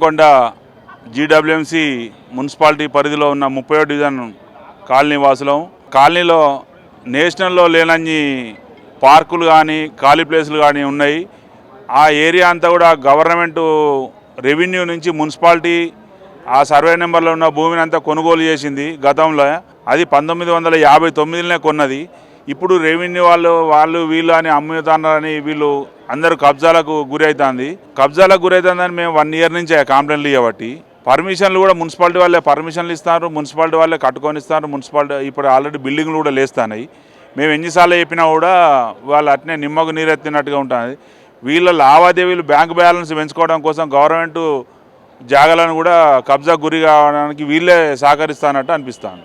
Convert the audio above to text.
Bellamkonda GWMC municipality పరిధిలో ఉన్న ముప్పై డివిజన్ కాలనీ వాసులం. కాలనీలో నేషనల్లో లేనన్ని పార్కులు కానీ ఖాళీ ప్లేసులు కానీ ఉన్నాయి. ఆ ఏరియా అంతా కూడా గవర్నమెంట్ రెవెన్యూ నుంచి మున్సిపాలిటీ ఆ సర్వే నెంబర్లో ఉన్న భూమిని అంతా కొనుగోలు చేసింది గతంలో. అది పంతొమ్మిది వందల యాభై తొమ్మిదిలోనే కొన్నది. ఇప్పుడు రెవెన్యూ వాళ్ళు వాళ్ళు వీళ్ళు అని అమ్ముతున్నారని వీళ్ళు అందరూ కబ్జాలకు గురవుతుంది కబ్జాలకు గురవుతుందని మేము వన్ ఇయర్ నుంచి కంప్లైంట్లు ఇవ్వబట్టి పర్మిషన్లు కూడా మున్సిపాలిటీ వాళ్ళే పర్మిషన్లు ఇస్తారు మున్సిపాలిటీ వాళ్ళే కట్టుకొని ఇస్తారు మున్సిపాలిటీ ఇప్పుడు ఆల్రెడీ బిల్డింగ్లు కూడా లేస్తున్నాయి. మేము ఎన్నిసార్లు చెప్పినా కూడా వాళ్ళు అట్నే నిమ్మకు నీరెత్తినట్టుగా ఉంటుంది. వీళ్ళ లావాదేవీలు బ్యాంక్ బ్యాలెన్స్ పెంచుకోవడం కోసం గవర్నమెంట్ జాగాలను కూడా కబ్జా గురి కావడానికి వీళ్ళే సహకరిస్తానట్టు అనిపిస్తాను